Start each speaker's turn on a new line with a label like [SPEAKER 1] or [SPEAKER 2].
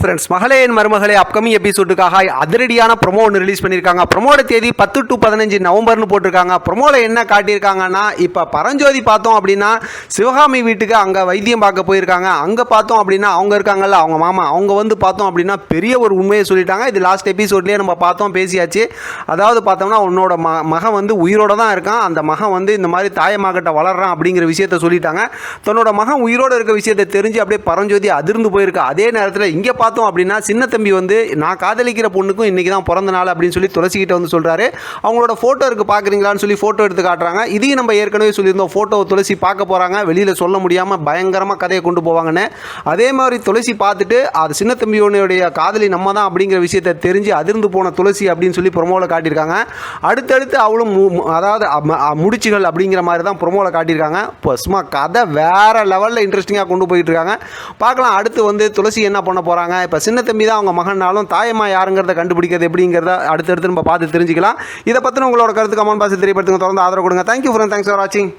[SPEAKER 1] Friends மகளேன் மருமகளே upcoming எபிசோடுக்காக அதிரடியான promo ஒன்று ரிலீஸ் பண்ணியிருக்காங்க ப்ரொமோட தேதி பத்து டு பதினஞ்சு நவம்பர்னு போட்டிருக்காங்க. ப்ரொமோவில் என்ன காட்டியிருக்காங்கன்னா இப்போ பரஞ்சோதி பார்த்தோம் அப்படின்னா சிவகாமி வீட்டுக்கு அங்கே வைத்தியம் பார்க்க போயிருக்காங்க. அங்கே பார்த்தோம் அப்படின்னா அவங்க இருக்காங்கல்ல அவங்க மாமா அவங்க வந்து பார்த்தோம் அப்படின்னா பெரிய ஒரு உண்மையை சொல்லிட்டாங்க. இது லாஸ்ட் எபிசோட்லேயே நம்ம பார்த்தோம் பேசியாச்சு. அதாவது பார்த்தோம்னா உன்னோட ம மகன் வந்து உயிரோட தான் இருக்கான். அந்த மகன் வந்து இந்த மாதிரி தாயமாகட்ட வளர்றான் அப்படிங்கிற விஷயத்த சொல்லிட்டாங்க. தன்னோட மகன் உயிரோட இருக்க விஷயத்தை தெரிஞ்சு அப்படியே பரஞ்சோதி அதிர்ந்து போயிருக்கு. அதே நேரத்தில் இங்கே பார்த்தோம் அப்படின்னா சின்ன தம்பி வந்து நான் காதலிக்கிற பொண்ணுக்கும் இன்றைக்கி தான் பிறந்த நாள் அப்படின்னு சொல்லி துளசிக்கிட்ட வந்து சொல்கிறாரு அவங்களோட ஃபோட்டோ இருக்குது பார்க்குறீங்களான்னு சொல்லி ஃபோட்டோ எடுத்து காட்டுறாங்க. இதையும் நம்ம ஏற்கனவே சொல்லியிருந்தோம். ஃபோட்டோவை துளசி பார்க்க போகிறாங்க வெளியில் சொல்ல முடியாமல் பயங்கரமாக கதையை கொண்டு போவாங்கன்னு. அதே மாதிரி துளசி பார்த்துட்டு அது சின்ன தம்பியோனுடைய காதலி நம்ம தான் அப்படிங்கிற விஷயத்தை தெரிஞ்சு அதிர்ந்து போன துளசி அப்படின்னு சொல்லி ப்ரொமோவில் காட்டியிருக்காங்க. அடுத்தடுத்து அவளும் மு- அதாவது முடிச்சுகள் அப்படிங்கிற மாதிரி தான் ப்ரொமோவில் காட்டியிருக்காங்க. இப்போ சும்மா கதை வேறு லெவலில் இன்ட்ரெஸ்டிங்காக கொண்டு போயிட்டு இருக்காங்க. பார்க்கலாம் அடுத்து வந்து துளசி என்ன பண்ண போகிறாங்க இப்போ சின்ன தம்பி தான் அவங்க மகனாலும் தாயம்மா யாருங்கிறத கண்டுபிடிக்கிறது எப்படிங்கிறத அடுத்தடுத்து நம்ம பார்த்து தெரிஞ்சுக்கலாம். இதை பற்றின உங்களோட கருத்து கமெண்ட் பாக்ஸ் தெரியப்படுத்துங்க. தொடர்ந்து ஆதரவு கொடுங்க. தேங்க்யூ ஃப்ரெண்ட் தேங்க்ஸ் ஃபார் வாட்சிங்